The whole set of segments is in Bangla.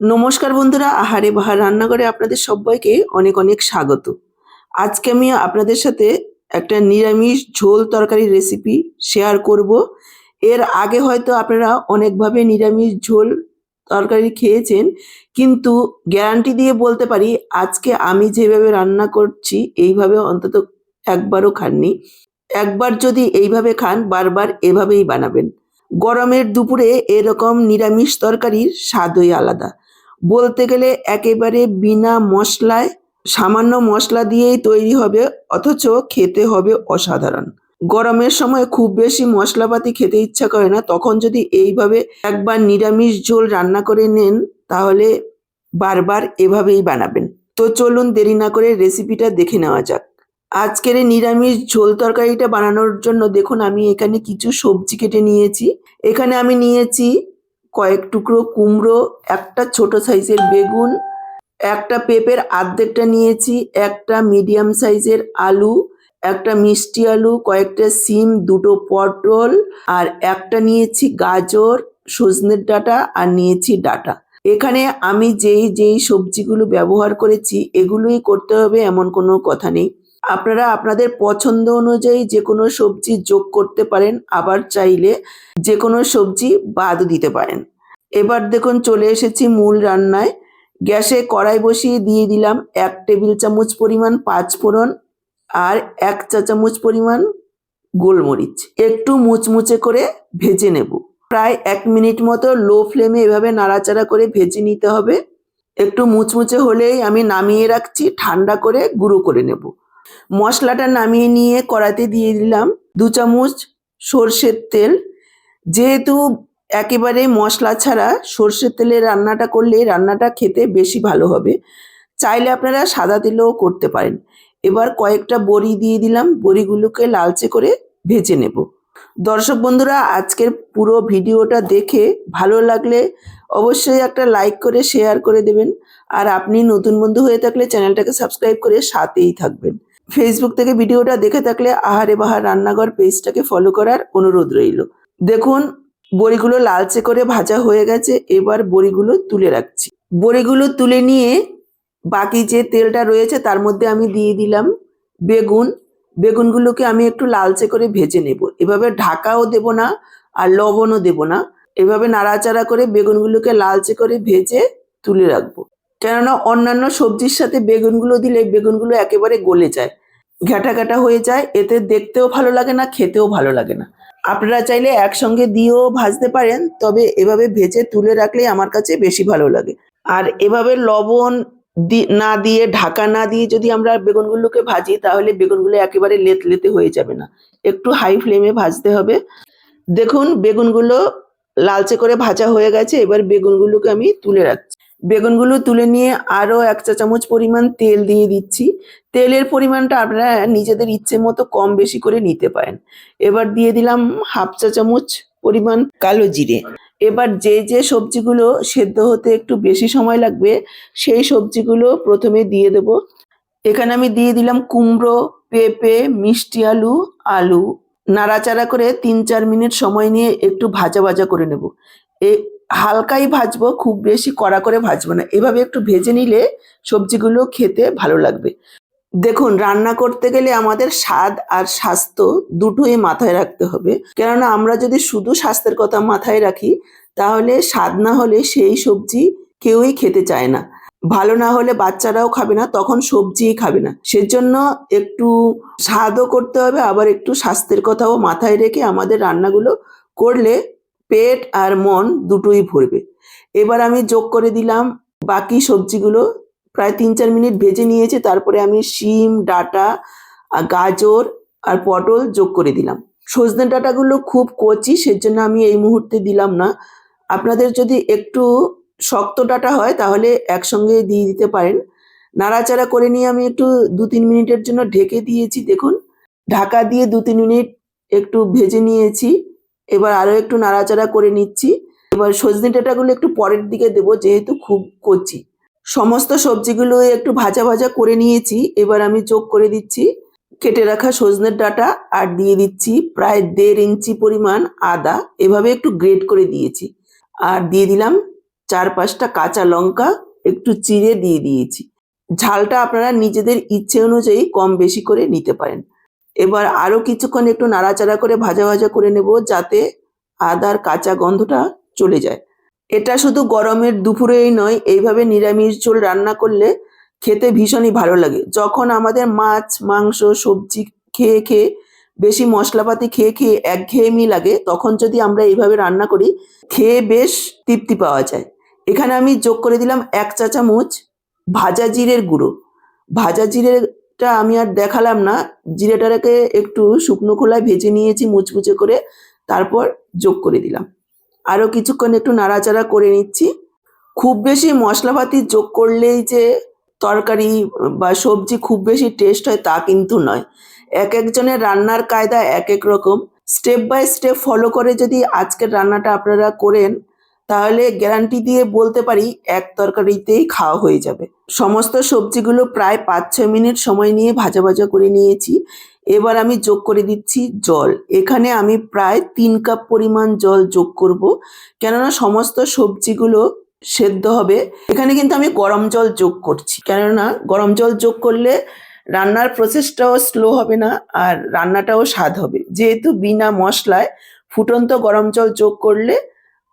নমস্কার বন্ধুরা, আহারে বাহার রান্নাঘরে আপনাদের সবাইকে অনেক অনেক স্বাগত। আজকে আমি আপনাদের সাথে একটা নিরামিষ ঝোল তরকারির রেসিপি শেয়ার করব। এর আগে হয়তো আপনারা অনেকভাবে নিরামিষ ঝোল তরকারি খেয়েছেন, কিন্তু গ্যারান্টি দিয়ে বলতে পারি, আজকে আমি যেভাবে রান্না করছি, এইভাবে অন্তত একবারও খাননি। একবার যদি এইভাবে খান, বারবার এভাবেই বানাবেন। গরমের দুপুরে এরকম নিরামিষ তরকারির স্বাদই আলাদা। বলতে গেলে একেবারে বিনা মশলায়, সামান্য মশলা দিয়েই তৈরি হবে, অথচ খেতে হবে অসাধারণ। গরমের সময় খুব বেশি মশলাপাতি খেতে ইচ্ছা করে না, তখন যদি এইভাবে একবার নিরামিষ ঝোল রান্না করে নেন, তাহলে বারবার এভাবেই বানাবেন। তো চলুন দেরি না করে রেসিপিটা দেখে নেওয়া যাক। আজকের এই নিরামিষ ঝোল তরকারিটা বানানোর জন্য দেখুন, আমি এখানে কিছু সবজি কেটে নিয়েছি। এখানে আমি নিয়েছি কয়েক টুকরো কুমড়ো, একটা ছোট সাইজের বেগুন, একটা পেঁপের আর্ধেকটা নিয়েছি, একটা মিডিয়াম সাইজের আলু, একটা মিষ্টি আলু, কয়েকটা সিম, দুটো পটল, আর একটা নিয়েছি গাজর, সজনের ডাঁটা, আর নিয়েছি ডাঁটা। এখানে আমি যেই যেই সবজিগুলো ব্যবহার করেছি, এগুলোই করতে হবে এমন কোনো কথা নেই। আপনারা আপনাদের পছন্দ অনুযায়ী যে কোনো সবজি যোগ করতে পারেন, আবার চাইলে যে কোনো সবজি বাদ দিতে পারেন। এবার দেখুন, চলে এসেছি মূল রান্নায়। গ্যাসে কড়াই বসিয়ে দিয়ে দিলাম এক টেবিল চামচ পরিমাণ পাঁচ ফোড়ন আর এক চা চামচ পরিমাণ গোলমরিচ। একটু মুচমুচে করে ভেজে নেব। প্রায় এক মিনিট মতো লো ফ্লেমে এভাবে নাড়াচাড়া করে ভেজে নিতে হবে। একটু মুচমুচে হলেই আমি নামিয়ে রাখছি, ঠান্ডা করে গুঁড়ো করে নেব। মশলাটা নামিয়ে নিয়ে কড়াতে দিয়ে দিলাম দু চামচ সর্ষের তেল। যেহেতু একেবারে মশলা ছাড়া সর্ষের তেলে রান্নাটা করলে রান্নাটা খেতে বেশি ভালো হবে, চাইলে আপনারা সাদা তেলেও করতে পারেন। এবার কয়েকটা বড়ি দিয়ে দিলাম, বড়িগুলোকে লালচে করে ভেজে নেব। দর্শক বন্ধুরা, আজকের পুরো ভিডিওটা দেখে ভালো লাগলে অবশ্যই একটা লাইক করে, শেয়ার করে দেবেন। আর আপনি নতুন বন্ধু হয়ে থাকলে চ্যানেলটাকে সাবস্ক্রাইব করে সাথেই থাকবেন। ফেসবুক থেকে ভিডিওটা দেখে থাকলে আহারে বাহার রান্নাঘর পেজটাকে ফলো করার অনুরোধ রইল। দেখুন, বড়িগুলো লালচে করে ভাজা হয়ে গেছে, এবার বড়িগুলো তুলে রাখছি। বড়িগুলো তুলে নিয়ে বাকি যে তেলটা রয়েছে তার মধ্যে আমি দিয়ে দিলাম বেগুন। বেগুনগুলোকে আমি একটু লালচে করে ভেজে নেব। এভাবে ঢাকাও দেব না আর লবণও দেব না। এভাবে নাড়াচাড়া করে বেগুনগুলোকে লালচে করে ভেজে তুলে রাখব। কেননা অন্যান্য সবজির সাথে বেগুনগুলো দিলে বেগুনগুলো একেবারে গলে যায়। ঘ্যাটা ঘ্যাটা হয়ে যায়, এতে দেখতেও ভালো লাগে না, খেতেও ভালো লাগে না। আপনারা চাইলে একসঙ্গে দিয়েও ভাজতে পারেন, তবে এভাবে ভেজে তুলে রাখলে আমার কাছে বেশি ভালো লাগে। আর এভাবে লবণ না দিয়ে, ঢাকা না দিয়ে যদি আমরা বেগুনগুলোকে ভাজি, তাহলে বেগুনগুলো একেবারে লেত লেতে হয়ে যাবে না। একটু হাই ফ্লেমে ভাজতে হবে। দেখুন, বেগুনগুলো লালচে করে ভাজা হয়ে গেছে, এবার বেগুনগুলোকে আমি তুলে রাখছি। বেগুনগুলো তুলে নিয়ে আরও এক চা চামচ পরিমাণ তেল দিয়ে দিচ্ছি। তেলের পরিমাণটা আপনারা নিজেদের ইচ্ছে মতো কম বেশি করে নিতে পারেন। এবার দিয়ে দিলাম হাফ চা চামচ পরিমাণ কালো জিরে। এবার যে যে সবজিগুলো সেদ্ধ হতে একটু বেশি সময় লাগবে, সেই সবজিগুলো প্রথমে দিয়ে দেব। এখানে আমি দিয়ে দিলাম কুমড়ো, পেঁপে, মিষ্টি আলু আলু। নাড়াচাড়া করে তিন চার মিনিট সময় নিয়ে একটু ভাজা ভাজা করে নেব। হালকাই ভাজবো, খুব বেশি কড়া করে ভাজবো না। এভাবে একটু ভেজে নিলে সবজিগুলো খেতে ভালো লাগবে। দেখুন, রান্না করতে গেলে আমাদের স্বাদ আর স্বাস্থ্য দুটোই মাথায় রাখতে হবে। কেননা আমরা যদি শুধু স্বাস্থ্যের কথা মাথায় রাখি, তাহলে স্বাদ না হলে সেই সবজি কেউই খেতে চায় না। ভালো না হলে বাচ্চারাও খাবে না, তখন সবজিই খাবে না। সেজন্য একটু স্বাদও করতে হবে, আবার একটু স্বাস্থ্যের কথাও মাথায় রেখে আমাদের রান্নাগুলো করলে পেট আর মন দুটোই ভরবে। এবার আমি যোগ করে দিলাম বাকি সবজিগুলো। প্রায় তিন চার মিনিট ভেজে নিয়েছে, তারপরে আমি শিম, ডাটা গাজর আর পটল যোগ করে দিলাম। সজনে ডাটাগুলো খুব কচি, সেজন্য আমি এই মুহূর্তে দিলাম না। আপনাদের যদি একটু শক্ত ডাটা হয়, তাহলে একসঙ্গে দিয়ে দিতে পারেন। নাড়াচাড়া করে নিয়ে আমি একটু দু তিন মিনিটের জন্য ঢেকে দিয়েছি, দেখুন। ঢাকা দিয়ে দু তিন মিনিট একটু ভেজে নিয়েছি। এবার আরও একটু নাড়াচাড়া করে নিচ্ছি। এবার সজনে ডাঁটাগুলো একটু পরের দিকে দেবো, যেহেতু খুব কচি। সমস্ত সবজিগুলো একটু ভাজা ভাজা করে নিয়েছি। এবার আমি যোগ করে দিচ্ছি। কেটে রাখা সজনের ডাঁটা আর দিয়ে দিচ্ছি প্রায় দেড় ইঞ্চি পরিমাণ আদা। এভাবে একটু গ্রেট করে দিয়েছি। আর দিয়ে দিলাম চার পাঁচটা কাঁচা লঙ্কা, একটু চিড়ে দিয়ে দিয়েছি। ঝালটা আপনারা নিজেদের ইচ্ছে অনুযায়ী কম বেশি করে নিতে পারেন। এবার আরও কিছুক্ষণ একটু নাড়াচাড়া করে ভাজা ভাজা করে নেব যাতে আদার কাঁচা গন্ধটা চলে যায়। এটা শুধু গরমের দুপুরেই নয়, এইভাবে নিরামিষ ঝোল রান্না করলে খেতে ভীষণই ভালো লাগে। যখন আমাদের মাছ, মাংস, সবজি খেয়ে খেয়ে, বেশি মশলাপাতি খেয়ে খেয়ে একঘেয়েমি লাগে, তখন যদি আমরা এইভাবে রান্না করি, খেয়ে বেশ তৃপ্তি পাওয়া যায়। এখানে আমি যোগ করে দিলাম এক চা চামচ ভাজা জিরের গুঁড়ো। ভাজা জিরেটা আমি আর দেখালাম না। জিরেটাকে একটু শুকনো খোলায় ভেজে নিয়েছি মুচমুচে করে, তারপর যোগ করে দিলাম। আরও কিছুক্ষণ একটু নাড়াচাড়া করে নিচ্ছি। খুব বেশি মশলাপাতি যোগ করলেই যে তরকারি বা সবজি খুব বেশি টেস্ট হয় তা কিন্তু নয়। এক একজনের রান্নার কায়দা এক এক রকম। স্টেপ বাই স্টেপ ফলো করে যদি আজকের রান্নাটা আপনারা করেন তাহলে গ্যারান্টি দিয়ে বলতে পারি এক তরকারিতেই খাওয়া হয়ে যাবে। সমস্ত সবজিগুলো প্রায় পাঁচ ছয় মিনিট সময় নিয়ে ভাজা ভাজা করে নিয়েছি। এবার আমি যোগ করে দিচ্ছি জল। এখানে আমি প্রায় তিন কাপ পরিমাণ জল যোগ করব। কেননা সমস্ত সবজিগুলো সেদ্ধ হবে। এখানে কিন্তু আমি গরম জল যোগ করছি। কেননা গরম জল যোগ করলে রান্নার প্রসেসটাও স্লো হবে না আর রান্নাটাও স্বাদ হবে। যেহেতু বিনা মশলায় ফুটন্ত গরম জল যোগ করলে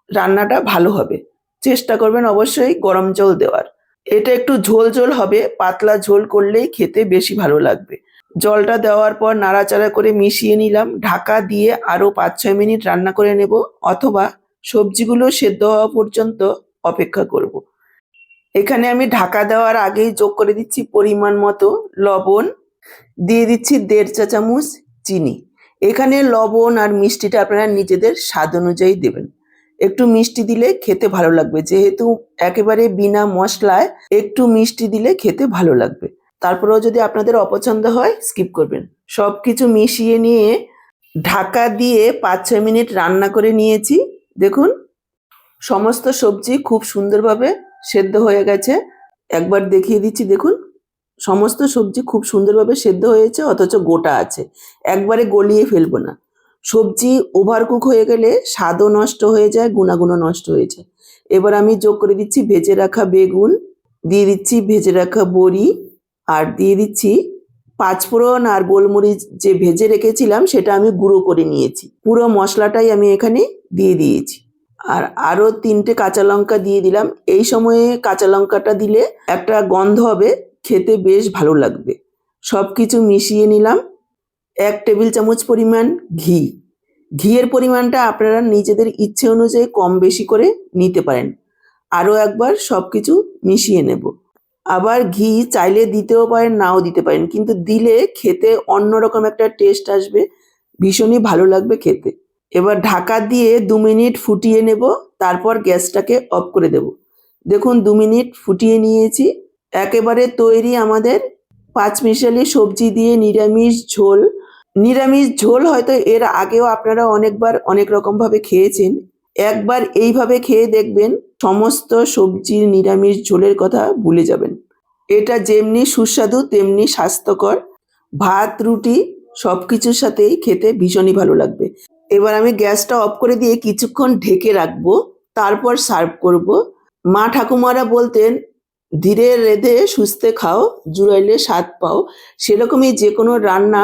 রান্নাটা ভালো হবে। চেষ্টা করবেন অবশ্যই গরম জল দেওয়ার। এটা একটু ঝোল ঝোল হবে, পাতলা ঝোল করলেই খেতে বেশি ভালো লাগবে। জলটা দেওয়ার পর নাড়াচাড়া করে মিশিয়ে নিলাম। ঢাকা দিয়ে আরও পাঁচ ছয় মিনিট রান্না করে নেব অথবা সবজিগুলো সেদ্ধ হওয়া পর্যন্ত অপেক্ষা করব। এখানে আমি ঢাকা দেওয়ার আগেই যোগ করে দিচ্ছি পরিমাণ মতো লবণ। দিয়ে দিচ্ছি দেড় চা চামচ চিনি। এখানে লবণ আর মিষ্টিটা আপনারা নিজেদের স্বাদ অনুযায়ী দেবেন। একটু মিষ্টি দিলে খেতে ভালো লাগবে। যেহেতু একেবারে বিনা মশলায় একটু মিষ্টি দিলে খেতে ভালো লাগবে। তারপরেও যদি আপনাদের অপছন্দ হয় স্কিপ করবেন। সব কিছু মিশিয়ে নিয়ে ঢাকা দিয়ে পাঁচ ছয় মিনিট রান্না করে নিয়েছি। দেখুন, সমস্ত সবজি খুব সুন্দরভাবে সেদ্ধ হয়ে গেছে। একবার দেখিয়ে দিচ্ছি, দেখুন, সমস্ত সবজি খুব সুন্দরভাবে সেদ্ধ হয়েছে, অথচ গোটা আছে। একবারে গলিয়ে ফেলব না। সবজি ওভারকুক হয়ে গেলে স্বাদও নষ্ট হয়ে যায়, গুণাগুণও নষ্ট হয়ে যায়। এবার আমি যোগ করে দিচ্ছি ভেজে রাখা বেগুন, দিয়ে দিচ্ছি ভেজে রাখা বড়ি, আর দিয়ে দিচ্ছি পাঁচফোড়ন আর গোলমরিচ যে ভেজে রেখেছিলাম সেটা আমি গুঁড়ো করে নিয়েছি। পুরো মশলাটাই আমি এখানে দিয়ে দিয়েছি। আর আরও তিনটে কাঁচা লঙ্কা দিয়ে দিলাম। এই সময়ে কাঁচা লঙ্কাটা দিলে একটা গন্ধ হবে, খেতে বেশ ভালো লাগবে। সব কিছু মিশিয়ে নিলাম। এক টেবিল চামচ পরিমাণ ঘি। ঘিয়ের পরিমাণটা আপনারা নিজেদের ইচ্ছে অনুযায়ী কম বেশি করে নিতে পারেন। আরও একবার সব কিছু মিশিয়ে নেব। আবার ঘি চাইলে দিতেও পারেন, নাও দিতে পারেন, কিন্তু দিলে খেতে অন্যরকম একটা টেস্ট আসবে, ভীষণই ভালো লাগবে খেতে। এবার ঢাকা দিয়ে দু মিনিট ফুটিয়ে নেব, তারপর গ্যাসটাকে অফ করে দেব। দেখুন, দু মিনিট ফুটিয়ে নিয়েছি। একেবারে তৈরি আমাদের পাঁচমিশালি সবজি দিয়ে নিরামিষ ঝোল নিরামিষ ঝোল হয়তো এর আগেও আপনারা অনেকবার অনেক রকমভাবে খেয়েছেন। একবার এইভাবে খেয়ে দেখবেন সমস্ত সবজির নিরামিষ ঝোলের কথা ভুলে যাবেন। এটা যেমনি সুস্বাদু, তেমনি স্বাস্থ্যকর। ভাত, রুটি সব কিছুর সাথেই খেতে ভীষণই ভালো লাগবে। এবার আমি গ্যাসটা অফ করে দিয়ে কিছুক্ষণ ঢেকে রাখব, তারপর সার্ভ করব। মা ঠাকুমারা বলতেন, ধীরে রেধে সুস্থে খাও, জুড়াইলে স্বাদ পাও। সেরকমই যে কোনো রান্না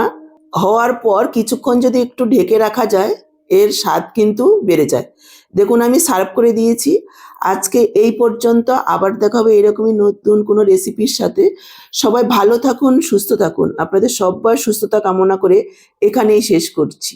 হওয়ার পর কিছুক্ষণ যদি একটু ঢেকে রাখা যায়, এর স্বাদ কিন্তু বেড়ে যায়। দেখুন, আমি সার্ভ করে দিয়েছি। আজকে এই পর্যন্ত আবার দেখা হবে এরকমই নতুন কোনো রেসিপির সাথে। সবাই ভালো থাকুন, সুস্থ থাকুন। আপনাদের সব্বার সুস্থতা কামনা করে এখানেই শেষ করছি।